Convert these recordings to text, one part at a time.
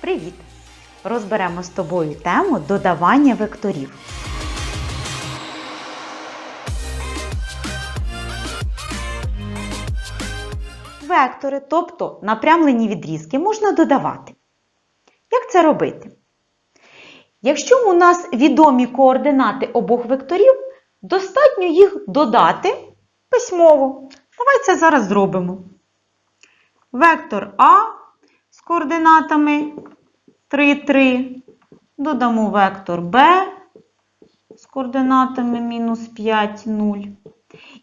Привіт! Розберемо з тобою тему додавання векторів. Вектори, тобто напрямлені відрізки, можна додавати. Як це робити? Якщо у нас відомі координати обох векторів, достатньо їх додати письмово. Давай це зараз зробимо. Вектор А координатами 3, 3. Додамо вектор Б з координатами мінус 5, 0.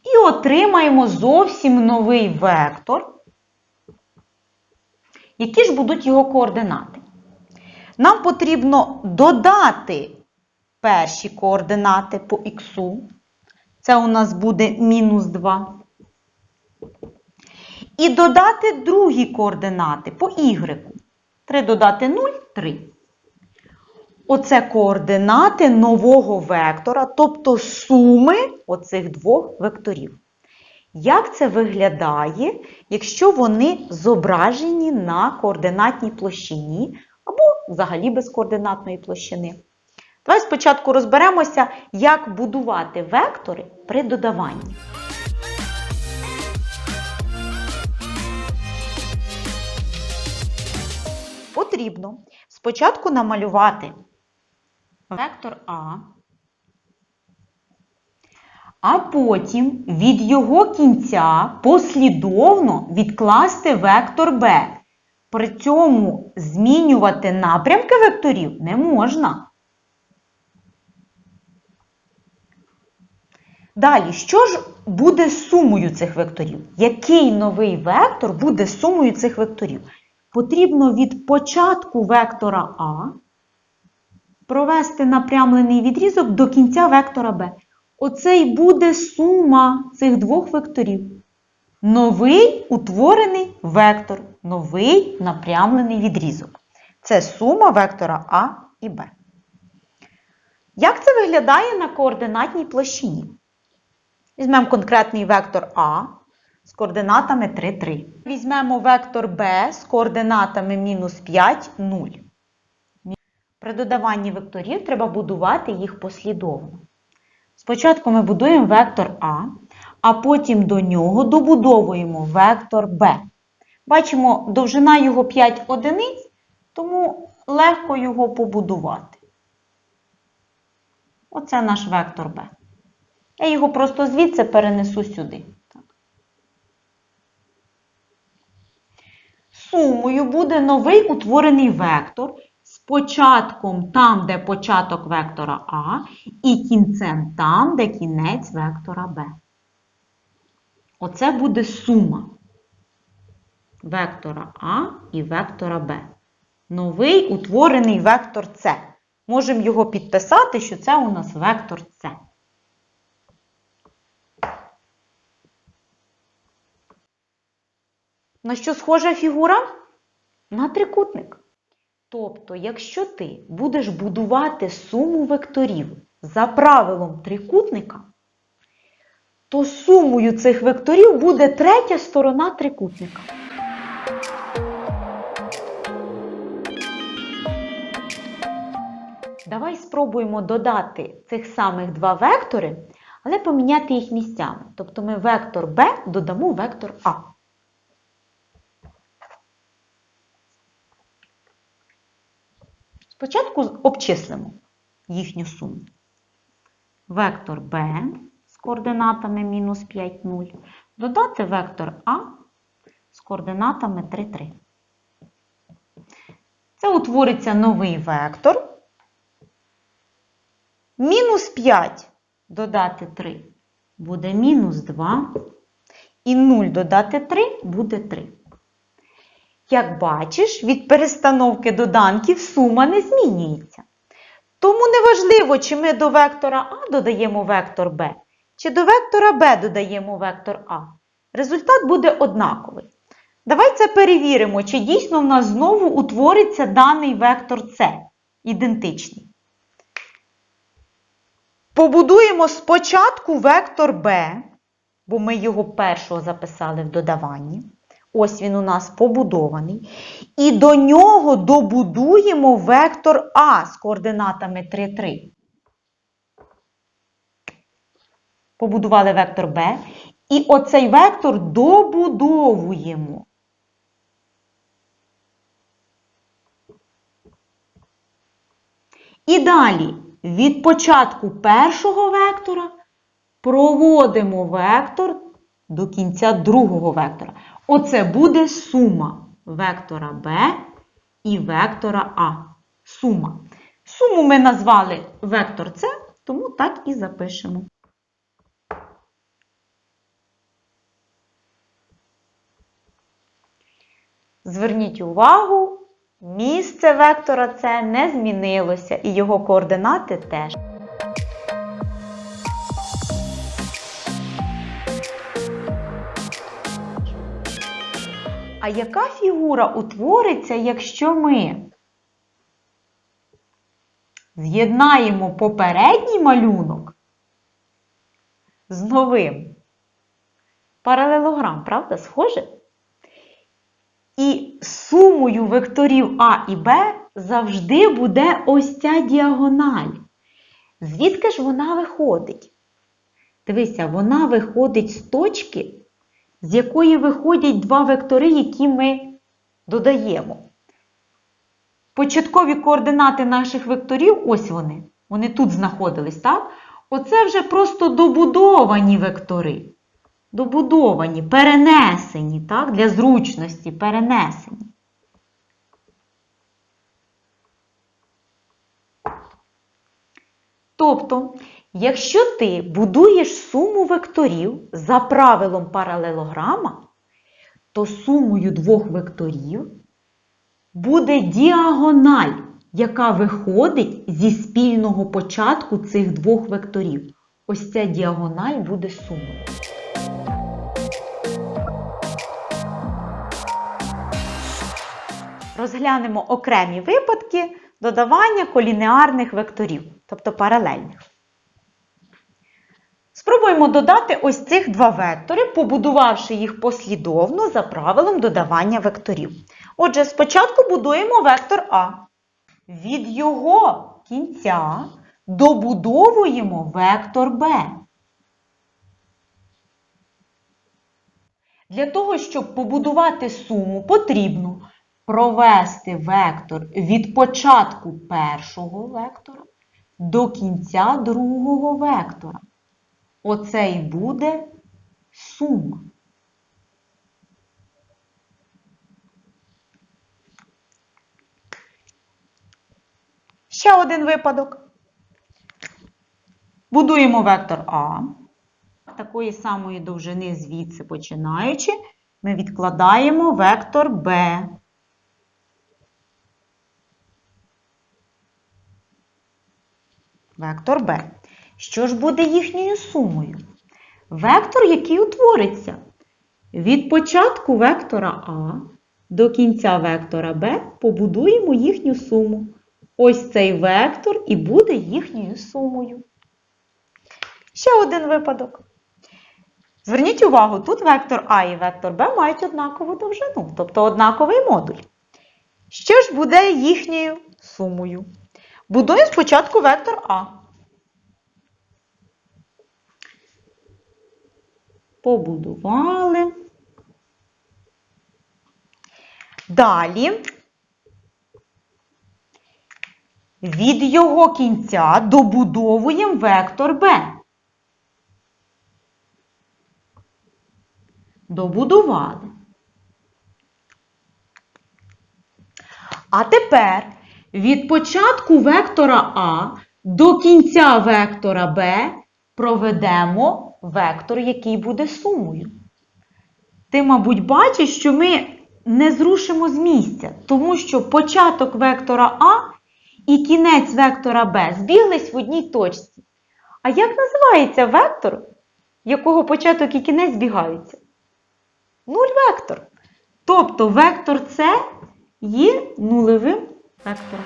І отримаємо зовсім новий вектор. Які ж будуть його координати? Нам потрібно додати перші координати по х. Це у нас буде мінус 2. І додати другі координати по y. 3 додати 0 3. Оце координати нового вектора, тобто суми оцих двох векторів. Як це виглядає, якщо вони зображені на координатній площині або взагалі без координатної площини? Давай спочатку розберемося, як будувати вектори при додаванні. Потрібно спочатку намалювати вектор А, а потім від його кінця послідовно відкласти вектор Б. При цьому змінювати напрямки векторів не можна. Далі, що ж буде сумою цих векторів? Який новий вектор буде сумою цих векторів? Потрібно від початку вектора А провести напрямлений відрізок до кінця вектора Б. Оце й буде сума цих двох векторів. Новий утворений вектор, новий напрямлений відрізок. Це сума вектора А і Б. Як це виглядає на координатній площині? Візьмемо конкретний вектор А з координатами 3, 3. Візьмемо вектор Б з координатами мінус 5, 0. При додаванні векторів треба будувати їх послідовно. Спочатку ми будуємо вектор А, а потім до нього добудовуємо вектор Б. Бачимо, довжина його 5 одиниць, тому легко його побудувати. Оце наш вектор Б. Я його просто звідси перенесу сюди. Так. Сумою буде новий утворений вектор з початком там, де початок вектора А, і кінцем там, де кінець вектора Б. Оце буде сума вектора А і вектора Б. Новий утворений вектор С. Можемо його підписати, що це у нас вектор С. На що схожа фігура? На трикутник. Тобто, якщо ти будеш будувати суму векторів за правилом трикутника, то сумою цих векторів буде третя сторона трикутника. Давай спробуємо додати цих самих два вектори, але поміняти їх місцями. Тобто ми вектор b додамо вектор А. Спочатку обчислимо їхню суму. Вектор b з координатами мінус 5, 0, додати вектор А з координатами 3, 3. Це утвориться новий вектор. Мінус 5 додати 3 буде мінус 2. І 0 додати 3 буде 3. Як бачиш, від перестановки доданків сума не змінюється. Тому неважливо, чи ми до вектора А додаємо вектор Б, чи до вектора Б додаємо вектор А. Результат буде однаковий. Давай це перевіримо, чи дійсно в нас знову утвориться даний вектор С, ідентичний. Побудуємо спочатку вектор b, бо ми його першого записали в додаванні. Ось він у нас побудований. І до нього добудуємо вектор А з координатами 3, 3. Побудували вектор Б. І оцей вектор добудовуємо. І далі від початку першого вектора проводимо вектор до кінця другого вектора. Оце буде сума вектора b і вектора А. Сума. Суму ми назвали вектор С, тому так і запишемо. Зверніть увагу, місце вектора С не змінилося, і його координати теж. А яка фігура утвориться, якщо ми з'єднаємо попередній малюнок з новим? Паралелограм, правда, схоже? І сумою векторів А і Б завжди буде ось ця діагональ. Звідки ж вона виходить? Дивися, вона виходить з точки, з якої виходять два вектори, які ми додаємо. Початкові координати наших векторів, ось вони, вони тут знаходились, так? Оце вже просто добудовані вектори. Добудовані, перенесені, так? Для зручності перенесені. Тобто, якщо ти будуєш суму векторів за правилом паралелограма, то сумою двох векторів буде діагональ, яка виходить зі спільного початку цих двох векторів. Ось ця діагональ буде сумою. Розглянемо окремі випадки додавання колінеарних векторів, тобто паралельних. Спробуємо додати ось цих два вектори, побудувавши їх послідовно за правилом додавання векторів. Отже, спочатку будуємо вектор А. Від його кінця добудовуємо вектор Б. Для того, щоб побудувати суму, потрібно провести вектор від початку першого вектора до кінця другого вектора. Оце і буде сума. Ще один випадок. Будуємо вектор А. Такої самої довжини звідси починаючи, ми відкладаємо вектор Б. Вектор b. Що ж буде їхньою сумою? Вектор, який утвориться від початку вектора А до кінця вектора b, побудуємо їхню суму. Ось цей вектор і буде їхньою сумою. Ще один випадок. Зверніть увагу, тут вектор А і вектор Б мають однакову довжину, тобто однаковий модуль. Що ж буде їхньою сумою? Будуємо спочатку вектор А. Побудували. Далі від його кінця добудовуємо вектор Б. Добудували. А тепер від початку вектора А до кінця вектора Б проведемо вектор, який буде сумою. Ти, мабуть, бачиш, що ми не зрушимо з місця, тому що початок вектора А і кінець вектора Б збіглись в одній точці. А як називається вектор, якого початок і кінець збігаються? Нуль вектор. Тобто вектор С є нулевим вектором.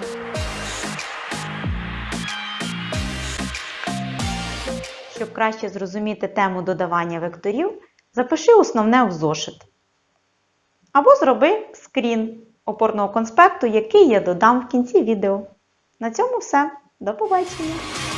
Щоб краще зрозуміти тему додавання векторів, запиши основне в зошит. Або зроби скрін опорного конспекту, який я додам в кінці відео. На цьому все. До побачення!